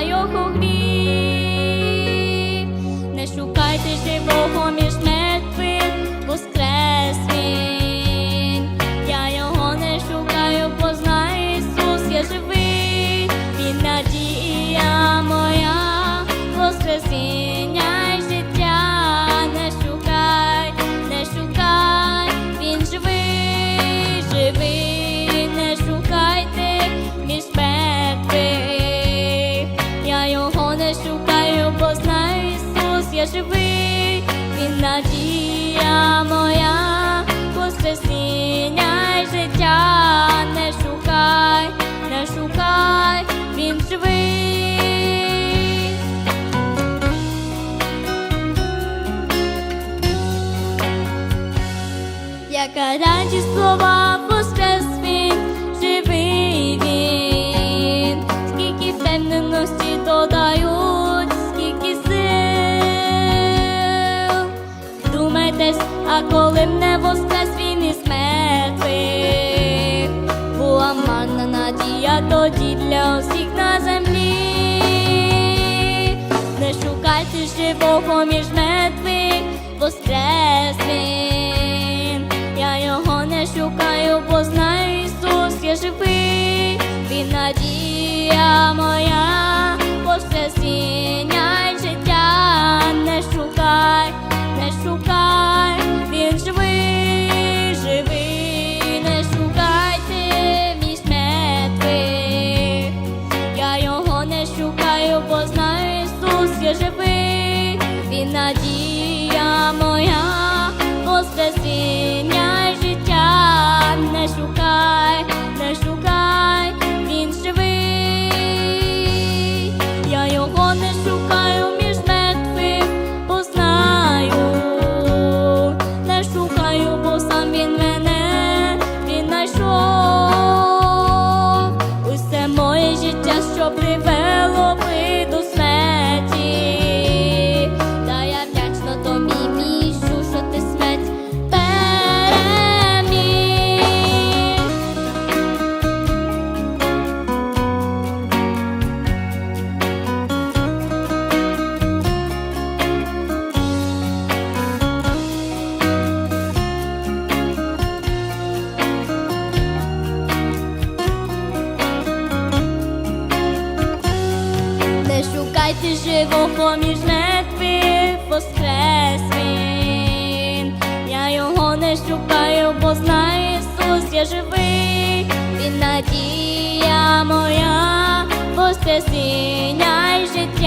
гріх. Не шукайте живого між мертвих, воскрес. Я його не шукаю, бо знаю, Ісус є живий. Він надія моя, воскресіння шукаю, бо знаю, Ісус є живий, він надія моя, воскресіння життя. Не шукай, не шукай, він живий. Яка радість слова коли мене воскрес він із мертвих, була марна надія тоді для усіх на землі. Не шукайте живого між мертвих, воскрес він. Я його не шукаю, бо знаю, Ісус є живий, він надія моя, він Не шукайте живого між мертвих, воскрес він. Я його не шукаю, бо знаю, Ісус є живий, він надія моя, воскресіння й життя.